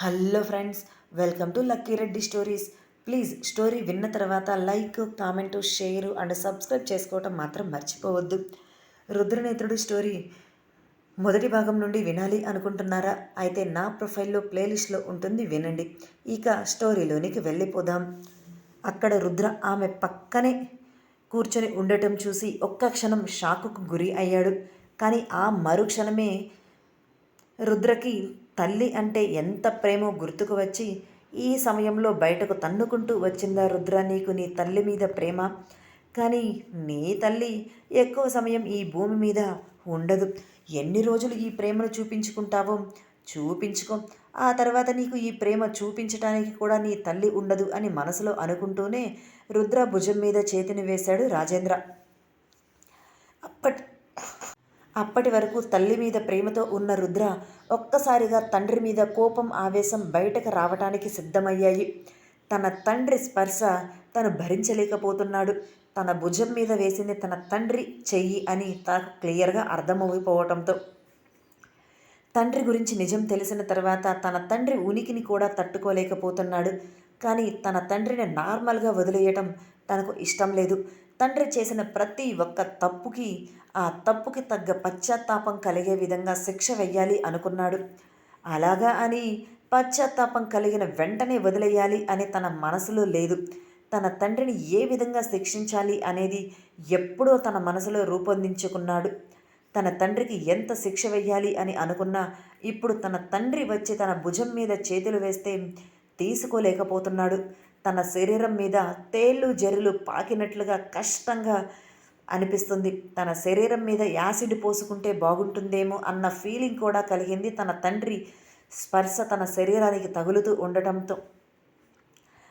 Hello friends welcome to lucky Reddy stories. Please story విన్న తర్వాత like comment share and subscribe చేసుకోవటం మాత్రం మర్చిపోవద్దు. రుద్రనేత్రుడు స్టోరీ మొదటి భాగం నుండి వినాలి అనుకుంటున్నారా? అయితే నా ప్రొఫైల్లో ప్లేలిస్ట్లో ఉంటుంది వినండి. ఇక స్టోరీలోనికి వెళ్ళిపోదాం. అక్కడ రుద్ర ఆమె పక్కనే కూర్చొని ఉండటం చూసి ఒక్క క్షణం షాకుకు గురి అయ్యాడు. కానీ ఆ మరుక్షణమే రుద్రకి తల్లి అంటే ఎంత ప్రేమో గుర్తుకు వచ్చి ఈ సమయంలో బయటకు తన్నుకుంటూ వచ్చిందా రుద్ర నీకు నీ తల్లి మీద ప్రేమ? కానీ నీ తల్లి ఎక్కువ సమయం ఈ భూమి మీద ఉండదు. ఎన్ని రోజులు ఈ ప్రేమను చూపించుకుంటావో చూపించుకో. ఆ తర్వాత నీకు ఈ ప్రేమ చూపించటానికి కూడా నీ తల్లి ఉండదు అని మనసులో అనుకుంటూనే రుద్ర భుజం మీద చేతిని వేశాడు రాజేంద్ర. అప్పటి అప్పటి వరకు తల్లి మీద ప్రేమతో ఉన్న రుద్ర ఒక్కసారిగా తండ్రి మీద కోపం ఆవేశం బయటకు రావటానికి సిద్ధమయ్యాయి. తన తండ్రి స్పర్శ తను భరించలేకపోతున్నాడు. తన భుజం మీద వేసింది తన తండ్రి చెయ్యి అని తనకు క్లియర్గా అర్థమైపోవటంతో. తండ్రి గురించి నిజం తెలిసిన తర్వాత తన తండ్రి ఉనికిని కూడా తట్టుకోలేకపోతున్నాడు. కానీ తన తండ్రిని నార్మల్గా వదిలేయటం తనకు ఇష్టం లేదు. తండ్రి చేసిన ప్రతి ఒక్క తప్పుకి ఆ తప్పుకి తగ్గ పశ్చాత్తాపం కలిగే విధంగా శిక్ష వెయ్యాలి అనుకున్నాడు. అలాగా అని పశ్చాత్తాపం కలిగిన వెంటనే వదిలేయాలి అని తన మనసులో లేదు. తన తండ్రిని ఏ విధంగా శిక్షించాలి అనేది ఎప్పుడో తన మనసులో రూపొందించుకున్నాడు. తన తండ్రికి ఎంత శిక్ష వెయ్యాలి అని అనుకున్నా ఇప్పుడు తన తండ్రి వచ్చి తన భుజం మీద చేతులు వేస్తే తీసుకోలేకపోతున్నాడు. తన శరీరం మీద తేళ్ళు జరులు పాకినట్లుగా కష్టంగా అనిపిస్తుంది. తన శరీరం మీద యాసిడ్ పోసుకుంటే బాగుంటుందేమో అన్న ఫీలింగ్ కూడా కలిగింది తన తండ్రి. స్పర్శ తన శరీరానికి తగులుతూ ఉండటంతో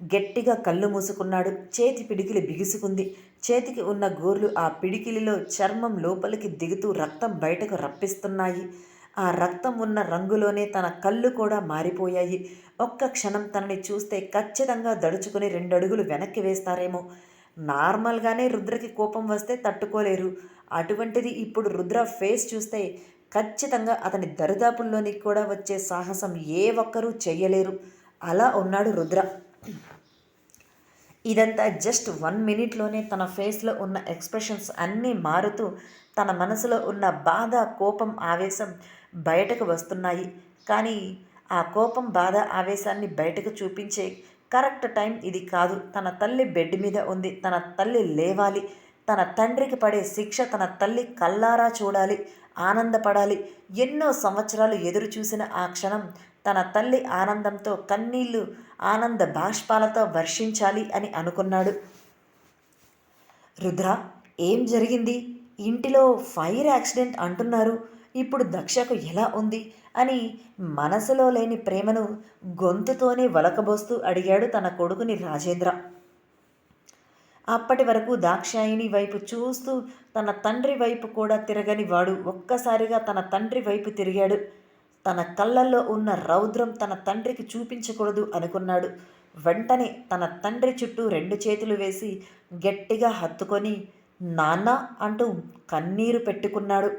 గట్టిగా కళ్ళు మూసుకున్నాడు. చేతి పిడికిలి బిగుసుకుంది. చేతికి ఉన్న గోర్లు ఆ పిడికిలిలో చర్మం లోపలికి దిగుతూ రక్తం బయటకు రప్పిస్తున్నాయి. ఆ రక్తం ఉన్న రంగులోనే తన కళ్ళు కూడా మారిపోయాయి. ఒక్క క్షణం తనని చూస్తే ఖచ్చితంగా దడుచుకుని రెండు అడుగులు వెనక్కి వేస్తారేమో. నార్మల్గానే రుద్రకి కోపం వస్తే తట్టుకోలేరు. అటువంటిది ఇప్పుడు రుద్ర ఫేస్ చూస్తే ఖచ్చితంగా అతని దరిదాపుల్లోనికి కూడా వచ్చే సాహసం ఏ ఒక్కరూ చెయ్యలేరు. అలా ఉన్నాడు రుద్ర. ఇదంతా జస్ట్ వన్ మినిట్లోనే తన ఫేస్లో ఉన్న ఎక్స్ప్రెషన్స్ అన్నీ మారుతూ తన మనసులో ఉన్న బాధ కోపం ఆవేశం బయటకు వస్తున్నాయి. కానీ ఆ కోపం బాధ ఆవేశాన్ని బయటకు చూపించే కరెక్ట్ టైం ఇది కాదు. తన తల్లి బెడ్ మీద ఉంది. తన తల్లి లేవాలి. తన తండ్రికి పడే శిక్ష తన తల్లి కల్లారా చూడాలి. ఆనందపడాలి. ఎన్నో సంవత్సరాలు ఎదురు చూసిన ఆ క్షణం తన తల్లి ఆనందంతో కన్నీళ్ళు ఆనంద బాష్పాలతో వర్షించాలి అని అనుకున్నాడు. రుద్ర ఏం జరిగింది? ఇంటిలో ఫైర్ యాక్సిడెంట్ అంటున్నారు. ఇప్పుడు దక్షకు ఎలా ఉంది అని మనసులో లేని ప్రేమను గొంతుతోనే వలకబోస్తూ అడిగాడు తన కొడుకుని రాజేంద్ర. అప్పటి వరకు దాక్షాయిని వైపు చూస్తూ తన తండ్రి వైపు కూడా తిరగని వాడు ఒక్కసారిగా తన తండ్రి వైపు తిరిగాడు. తన కళ్ళల్లో ఉన్న రౌద్రం తన తండ్రికి చూపించకూడదు అనుకున్నాడు. వెంటనే తన తండ్రి చుట్టూ రెండు చేతులు వేసి గట్టిగా హత్తుకొని నాన్న అంటూ కన్నీరు పెట్టుకున్నాడు.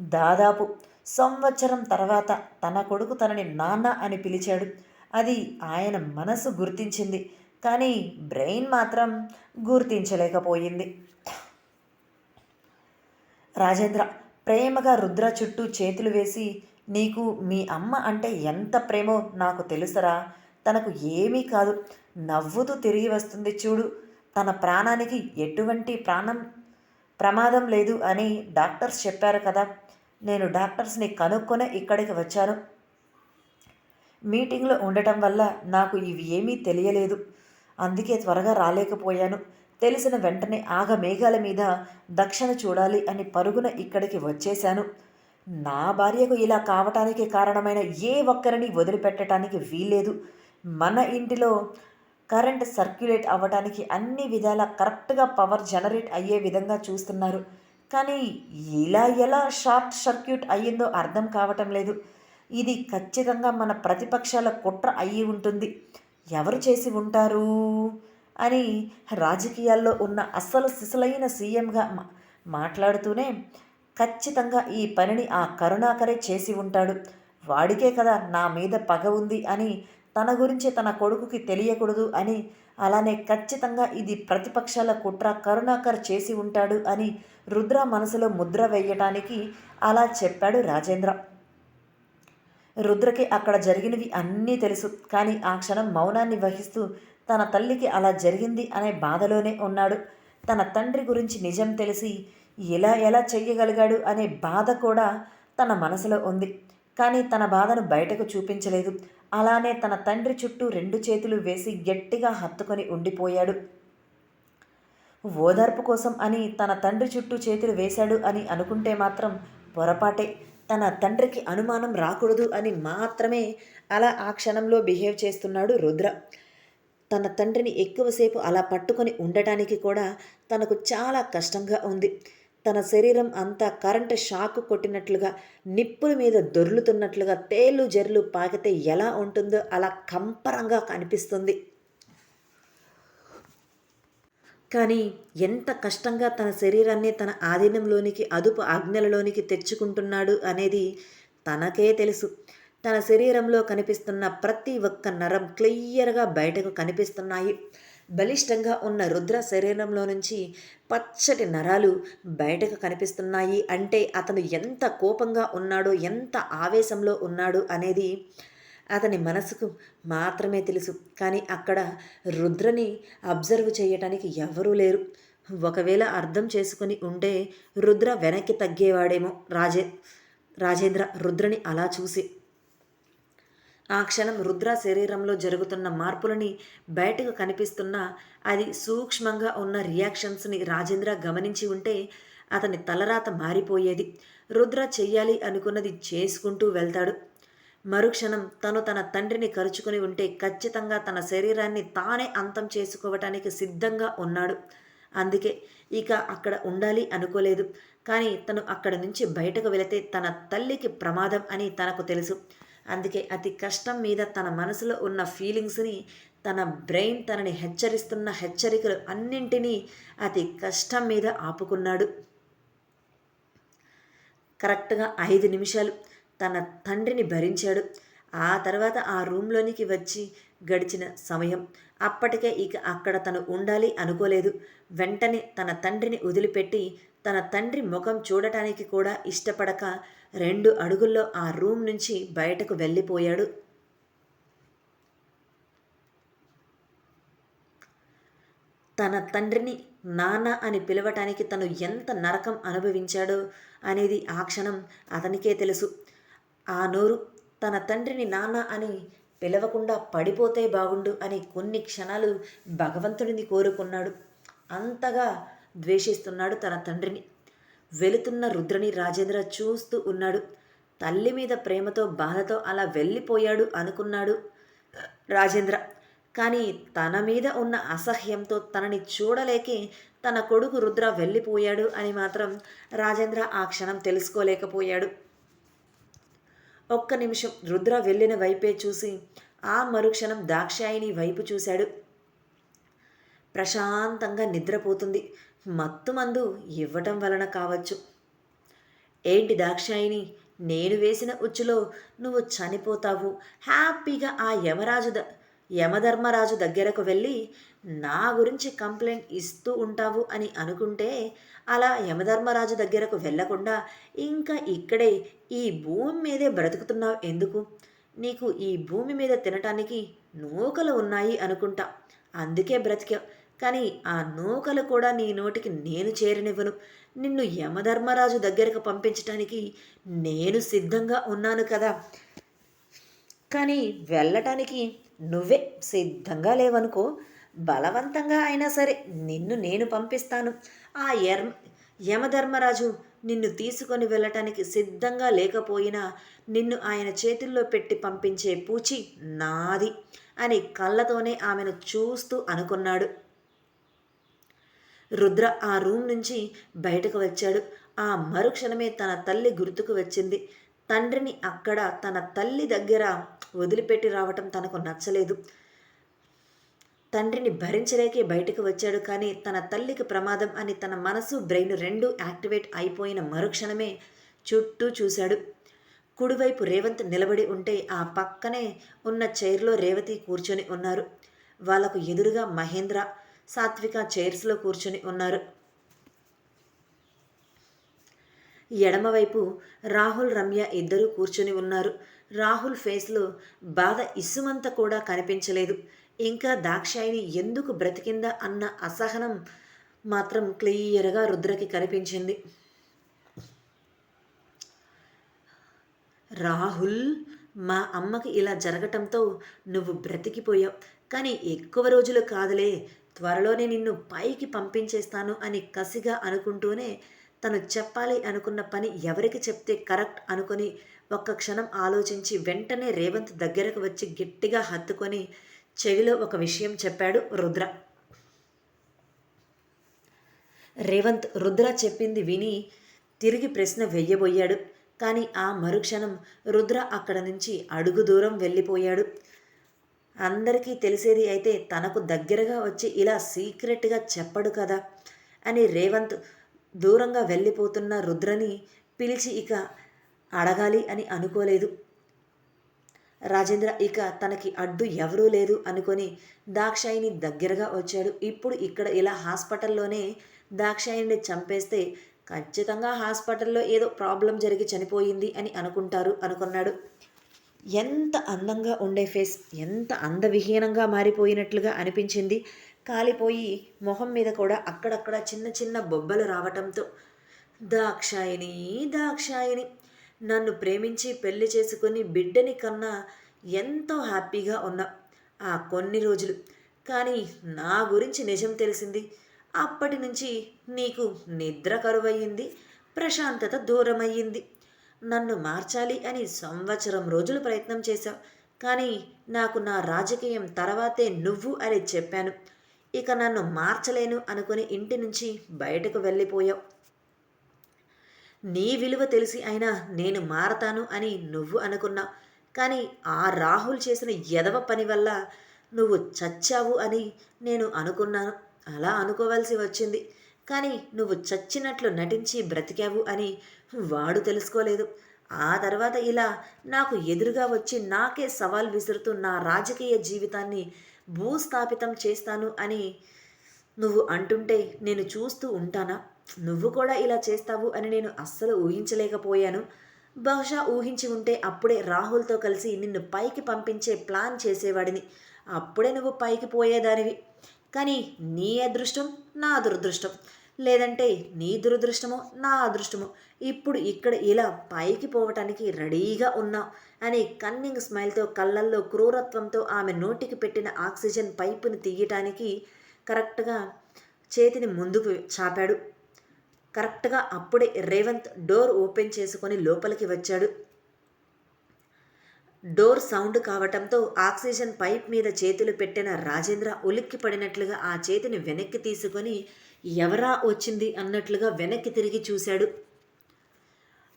దాదాపు సంవత్సరం తర్వాత తన కొడుకు తనని నాన్న అని పిలిచాడు. అది ఆయన మనసు గుర్తించింది. కానీ బ్రెయిన్ మాత్రం గుర్తించలేకపోయింది. రాజేంద్ర ప్రేమగా రుద్ర చుట్టూ చేతులు వేసి నీకు మీ అమ్మ అంటే ఎంత ప్రేమో నాకు తెలుసరా. తనకు ఏమీ కాదు. నవ్వుతూ తిరిగి వస్తుంది చూడు. తన ప్రాణానికి ఎటువంటి ప్రాణం ప్రమాదం లేదు అని డాక్టర్స్ చెప్పారు కదా. నేను డాక్టర్స్ని కనుక్కొని ఇక్కడికి వచ్చాను. మీటింగ్లో ఉండటం వల్ల నాకు ఇవి ఏమీ తెలియలేదు. అందుకే త్వరగా రాలేకపోయాను. తెలిసిన వెంటనే ఆగ మేఘాల మీద దక్షిణ చూడాలి అని పరుగున ఇక్కడికి వచ్చేశాను. నా భార్యకు ఇలా కావటానికి కారణమైన ఏ ఒక్కరిని వదిలిపెట్టడానికి వీల్లేదు. మన ఇంటిలో కరెంట్ సర్క్యులేట్ అవ్వడానికి అన్ని విధాల కరెక్ట్గా పవర్ జనరేట్ అయ్యే విధంగా చూస్తున్నారు. కానీ ఇలా ఎలా షార్ట్ సర్క్యూట్ అయ్యిందో అర్థం కావటం లేదు. ఇది ఖచ్చితంగా మన ప్రతిపక్షాల కుట్ర అయ్యి ఉంటుంది. ఎవరు చేసి ఉంటారు? అని రాజకీయాల్లో ఉన్న అస్సలు సిసలైన సీఎంగా మాట్లాడుతూనే ఖచ్చితంగా ఈ పనిని ఆ కరుణాకరే చేసి ఉంటాడు. వాడికే కదా నా మీద పగ ఉంది అని తన గురించి తన కొడుకుకి తెలియకూడదు అని అలానే ఖచ్చితంగా ఇది ప్రతిపక్షాల కుట్ర కరుణాకర్ చేసి ఉంటాడు అని రుద్ర మనసులో ముద్ర వేయటానికి అలా చెప్పాడు రాజేంద్ర. రుద్రకి అక్కడ జరిగినవి అన్నీ తెలుసు కానీ ఆ క్షణం మౌనాన్ని వహిస్తూ తన తల్లికి అలా జరిగింది అనే బాధలోనే ఉన్నాడు. తన తండ్రి గురించి నిజం తెలిసి ఎలా ఎలా చెయ్యగలిగాడు అనే బాధ కూడా తన మనసులో ఉంది. కానీ తన బాధను బయటకు చూపించలేదు. అలానే తన తండ్రి చుట్టూ రెండు చేతులు వేసి గట్టిగా హత్తుకొని ఉండిపోయాడు. ఓదార్పు కోసం అని తన తండ్రి చుట్టూ చేతులు వేశాడు అని అనుకుంటే మాత్రం పొరపాటే. తన తండ్రికి అనుమానం రాకూడదు అని మాత్రమే అలా ఆ క్షణంలో బిహేవ్ చేస్తున్నాడు రుద్ర. తన తండ్రిని ఎక్కువసేపు అలా పట్టుకొని ఉండటానికి కూడా తనకు చాలా కష్టంగా ఉంది. తన శరీరం అంతా కరెంటు షాక్ కొట్టినట్లుగా నిప్పుల మీద దొర్లుతున్నట్లుగా తేలు జర్లు పాకితే ఎలా ఉంటుందో అలా కంపరంగా కనిపిస్తుంది. కానీ ఎంత కష్టంగా తన శరీరాన్ని తన ఆధీనంలోనికి అదుపు ఆజ్ఞలలోనికి తెచ్చుకుంటున్నాడు అనేది తనకే తెలుసు. తన శరీరంలో కనిపిస్తున్న ప్రతి ఒక్క నరం క్లియర్గా బయటకు కనిపిస్తున్నాయి. బలిష్టంగా ఉన్న రుద్ర శరీరంలో నుంచి పచ్చటి నరాలు బయటకు కనిపిస్తున్నాయి. అంటే అతను ఎంత కోపంగా ఉన్నాడో ఎంత ఆవేశంలో ఉన్నాడు అనేది అతని మనసుకు మాత్రమే తెలుసు. కానీ అక్కడ రుద్రని అబ్జర్వ్ చేయటానికి ఎవరూ లేరు. ఒకవేళ అర్థం చేసుకుని ఉంటే రుద్ర వెనక్కి తగ్గేవాడేమో రాజే రాజేంద్ర రుద్రని అలా చూసి ఆ క్షణం రుద్ర శరీరంలో జరుగుతున్న మార్పులని బయటకు కనిపిస్తున్న అది సూక్ష్మంగా ఉన్న రియాక్షన్స్ని రాజేంద్ర గమనించి ఉంటే అతని తలరాత మారిపోయేది. రుద్ర చెయ్యాలి అనుకున్నది చేసుకుంటూ వెళ్తాడు. మరుక్షణం తను తన తండ్రిని కరుచుకుని ఉంటే ఖచ్చితంగా తన శరీరాన్ని తానే అంతం చేసుకోవటానికి సిద్ధంగా ఉన్నాడు. అందుకే ఇక అక్కడ ఉండాలి అనుకోలేదు. కానీ తను అక్కడ నుంచి బయటకు వెళితే తన తల్లికి ప్రమాదం అని తనకు తెలుసు. అందుకే అతి కష్టం మీద తన మనసులో ఉన్న ఫీలింగ్స్ని తన బ్రెయిన్ తనని హెచ్చరిస్తున్న హెచ్చరికలు అన్నింటినీ అతి కష్టం మీద ఆపుకున్నాడు. కరెక్ట్గా ఐదు నిమిషాలు తన తండ్రిని భరించాడు. ఆ తర్వాత ఆ రూమ్లోనికి వచ్చి గడిచిన సమయం. అప్పటికే ఇక అక్కడ తను ఉండాలి అనుకోలేదు. వెంటనే తన తండ్రిని వదిలిపెట్టి తన తండ్రి ముఖం చూడటానికి కూడా ఇష్టపడక రెండు అడుగుల్లో ఆ రూమ్ నుంచి బయటకు వెళ్ళిపోయాడు. తన తండ్రిని నాన్న అని పిలవటానికి తను ఎంత నరకం అనుభవించాడో అనేది ఆ క్షణం అతనికే తెలుసు. ఆ నోరు తన తండ్రిని నాన్న అని పిలవకుండా పడిపోతే బాగుండు అని కొన్ని క్షణాలు భగవంతుడిని కోరుకున్నాడు. అంతగా ద్వేషిస్తున్నాడు తన తండ్రిని. వెళుతున్న రుద్రని రాజేంద్ర చూస్తూ ఉన్నాడు. తల్లి మీద ప్రేమతో బాధతో అలా వెళ్ళిపోయాడు అనుకున్నాడు రాజేంద్ర. కానీ తన మీద ఉన్న అసహ్యంతో తనని చూడలేకే తన కొడుకు రుద్ర వెళ్ళిపోయాడు అని మాత్రం రాజేంద్ర ఆ క్షణం తెలుసుకోలేకపోయాడు. ఒక్క నిమిషం రుద్ర వెళ్ళిన వైపే చూసి ఆ మరుక్షణం దాక్షాయిని వైపు చూశాడు. ప్రశాంతంగా నిద్రపోతుంది. మత్తు మందు ఇవ్వటం వలన కావచ్చు. ఏంటి దాక్షాయిని నేను వేసిన ఉచ్చులో నువ్వు చనిపోతావు. హ్యాపీగా ఆ యమరాజు ద యమధర్మరాజు దగ్గరకు వెళ్ళి నా గురించి కంప్లైంట్ ఇస్తూ ఉంటావు అని అనుకుంటే అలా యమధర్మరాజు దగ్గరకు వెళ్ళకుండా ఇంకా ఇక్కడే ఈ భూమి మీదే బ్రతుకుతున్నావు ఎందుకు? నీకు ఈ భూమి మీద తినటానికి నూకలు ఉన్నాయి అనుకుంటా. అందుకే బ్రతికావు కానీ ఆ నూకలు కూడా నీ నోటికి నేను చేరనివ్వను. నిన్ను యమధర్మరాజు దగ్గరకు పంపించటానికి నేను సిద్ధంగా ఉన్నాను కదా. కానీ వెళ్ళటానికి నువ్వే సిద్ధంగా లేవనుకో బలవంతంగా అయినా సరే నిన్ను నేను పంపిస్తాను. ఆ ఎర్ యమధర్మరాజు నిన్ను తీసుకొని వెళ్ళటానికి సిద్ధంగా లేకపోయినా నిన్ను ఆయన చేతుల్లో పెట్టి పంపించే పూచి నాది అని కళ్ళతోనే ఆమెను చూస్తూ అనుకున్నాడు. రుద్ర ఆ రూమ్ నుంచి బయటకు వచ్చాడు. ఆ మరుక్షణమే తన తల్లి గుర్తుకు వచ్చింది. తండ్రిని అక్కడ తన తల్లి దగ్గర వదిలిపెట్టి రావటం తనకు నచ్చలేదు. తండ్రిని భరించలేకే బయటకు వచ్చాడు. కానీ తన తల్లికి ప్రమాదం అని తన మనసు బ్రెయిన్ రెండు యాక్టివేట్ అయిపోయిన మరుక్షణమే చుట్టూ చూశాడు. కుడివైపు రేవంత్ నిలబడి ఉంటే ఆ పక్కనే ఉన్న చైర్లో రేవతి కూర్చొని ఉన్నారు. వాళ్ళకు ఎదురుగా మహేంద్ర సాత్విక చైర్స్లో కూర్చొని ఉన్నారు. ఎడమవైపు రాహుల్ రమ్య ఇద్దరూ కూర్చొని ఉన్నారు. రాహుల్ ఫేస్లో బాధ ఇసుమంత కూడా కనిపించలేదు. ఇంకా దాక్షాయిని ఎందుకు బ్రతికిందా అన్న అసహనం మాత్రం క్లియర్గా రుద్రకి కనిపించింది. రాహుల్ మా అమ్మకి ఇలా జరగటంతో నువ్వు బ్రతికిపోయావు. కానీ ఎక్కువ రోజులు కాదులే త్వరలోనే నిన్ను పైకి పంపించేస్తాను అని కసిగా అనుకుంటూనే తను చెప్పాలి అనుకున్న పని ఎవరికి చెప్తే కరెక్ట్ అనుకొని ఒక్క క్షణం ఆలోచించి వెంటనే రేవంత్ దగ్గరకు వచ్చి గట్టిగా హత్తుకొని చెవిలో ఒక విషయం చెప్పాడు రుద్ర. రేవంత్ రుద్ర చెప్పింది విని తిరిగి ప్రశ్న వెయ్యబోయాడు కానీ ఆ మరుక్షణం రుద్ర అక్కడ నుంచి అడుగు దూరం వెళ్ళిపోయాడు. అందరికీ తెలిసేది అయితే తనకు దగ్గరగా వచ్చి ఇలా సీక్రెట్గా చెప్పడు కదా అని రేవంత్ దూరంగా వెళ్ళిపోతున్న రుద్రని పిలిచి ఇక అడగాలి అని అనుకోలేదు. రాజేంద్ర ఇక తనకి అడ్డు ఎవరూ లేదు అనుకొని దాక్షాయిని దగ్గరగా వచ్చాడు. ఇప్పుడు ఇక్కడ ఇలా హాస్పిటల్లోనే దాక్షాయిని చంపేస్తే ఖచ్చితంగా హాస్పిటల్లో ఏదో ప్రాబ్లం జరిగి చనిపోయింది అని అనుకుంటారు అనుకున్నాడు. ఎంత అందంగా ఉండే ఫేస్ ఎంత అందవిహీనంగా మారిపోయినట్లుగా అనిపించింది. కాలిపోయి మొహం మీద కూడా అక్కడక్కడ చిన్న చిన్న బొబ్బలు రావటంతో దాక్షాయిని దాక్షాయిని నన్ను ప్రేమించి పెళ్ళి చేసుకుని బిడ్డని కన్నా ఎంతో హ్యాపీగా ఉన్నా ఆ కొన్ని రోజులు. కానీ నా గురించి నిజం తెలిసింది. అప్పటి నుంచి నీకు నిద్ర కరువయ్యింది ప్రశాంతత దూరమయ్యింది. నన్ను మార్చాలి అని సంవత్సరం రోజులు ప్రయత్నం చేశావు. కానీ నాకు నా రాజకీయం తర్వాతే నువ్వు అని చెప్పాను. ఇక నన్ను మార్చలేను అనుకుని ఇంటి నుంచి బయటకు వెళ్ళిపోయావు. నీ విలువ తెలిసి అయినా నేను మారతాను అని నువ్వు అనుకున్నా కానీ ఆ రాహుల్ చేసిన ఎదవ పని వల్ల నువ్వు చచ్చావు అని నేను అనుకున్నాను. అలా అనుకోవాల్సి వచ్చింది. కానీ నువ్వు చచ్చినట్లు నటించి బ్రతికావు అని వాడు తెలుసుకోలేదు. ఆ తర్వాత ఇలా నాకు ఎదురుగా వచ్చి నాకే సవాల్ విసురుతూ నా రాజకీయ జీవితాన్ని భూస్థాపితం చేస్తాను అని నువ్వు అంటుంటే నేను చూస్తూ ఉంటానా? నువ్వు కూడా ఇలా చేస్తావు అని నేను అస్సలు ఊహించలేకపోయాను. బహుశా ఊహించి ఉంటే అప్పుడే రాహుల్తో కలిసి నిన్ను పైకి పంపించే ప్లాన్ చేసేవాడిని. అప్పుడే నువ్వు పైకి పోయేదానివి. కానీ నీ అదృష్టం నా దురదృష్టం. లేదంటే నీ దురదృష్టమో నా అదృష్టమో ఇప్పుడు ఇక్కడ ఇలా పైకి పోవటానికి రెడీగా ఉన్నావు అని కన్నింగ్ స్మైల్తో కళ్ళల్లో క్రూరత్వంతో ఆమె నోటికి పెట్టిన ఆక్సిజన్ పైపుని తీయటానికి కరెక్ట్గా చేతిని ముందుకు చాపాడు. కరెక్ట్గా అప్పుడే రేవంత్ డోర్ ఓపెన్ చేసుకొని లోపలికి వచ్చాడు. డోర్ సౌండ్ కావటంతో ఆక్సిజన్ పైప్ మీద చేతులు పెట్టిన రాజేంద్ర ఉలిక్కి పడినట్లుగా ఆ చేతిని వెనక్కి తీసుకొని ఎవరా వచ్చింది అన్నట్లుగా వెనక్కి తిరిగి చూశాడు.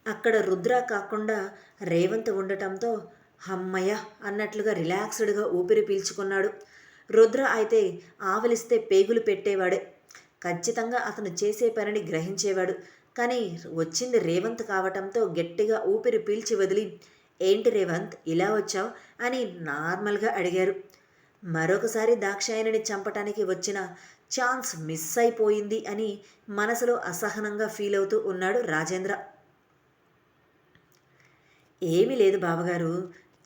అక్కడ రుద్ర కాకుండా రేవంత్ ఉండటంతో హమ్మయ్య అన్నట్లుగా రిలాక్స్డ్గా ఊపిరి పీల్చుకున్నాడు. రుద్ర అయితే ఆవలిస్తే పేగులు పెట్టేవాడే. ఖచ్చితంగా అతను చేసే పనిని గ్రహించేవాడు. కానీ వచ్చింది రేవంత్ కావటంతో గట్టిగా ఊపిరి పీల్చి వదిలి ఏంటి రేవంత్ ఇలా వచ్చావు? అని నార్మల్గా అడిగారు. మరొకసారి దాక్షాయణిని చంపటానికి వచ్చిన ఛాన్స్ మిస్ అయిపోయింది అని మనసులో అసహనంగా ఫీల్ అవుతూ ఉన్నాడు రాజేంద్ర. ఏమీ లేదు బావగారు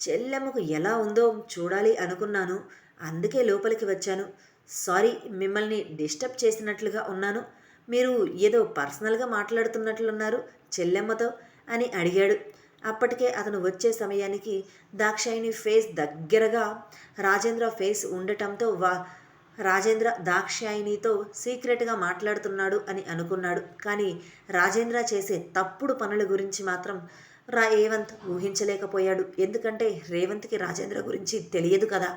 చెల్లెమ్మకు ఎలా ఉందో చూడాలి అనుకున్నాను. అందుకే లోపలికి వచ్చాను. సారీ మిమ్మల్ని డిస్టర్బ్ చేసినట్లుగా ఉన్నాను. మీరు ఏదో పర్సనల్గా మాట్లాడుతున్నట్లున్నారు చెల్లెమ్మతో అని అడిగాడు. అప్పటికే అతను వచ్చే సమయానికి దాక్షాయిని ఫేస్ దగ్గరగా రాజేంద్ర ఫేస్ ఉండటంతో వా రాజేంద్ర దాక్షాయినితో సీక్రెట్గా మాట్లాడుతున్నాడు అని అనుకున్నాడు. కానీ రాజేంద్ర చేసే తప్పుడు పనుల గురించి మాత్రం రేవంత్ ఊహించలేకపోయాడు. ఎందుకంటే రేవంత్కి రాజేంద్ర గురించి తెలియదు కదా.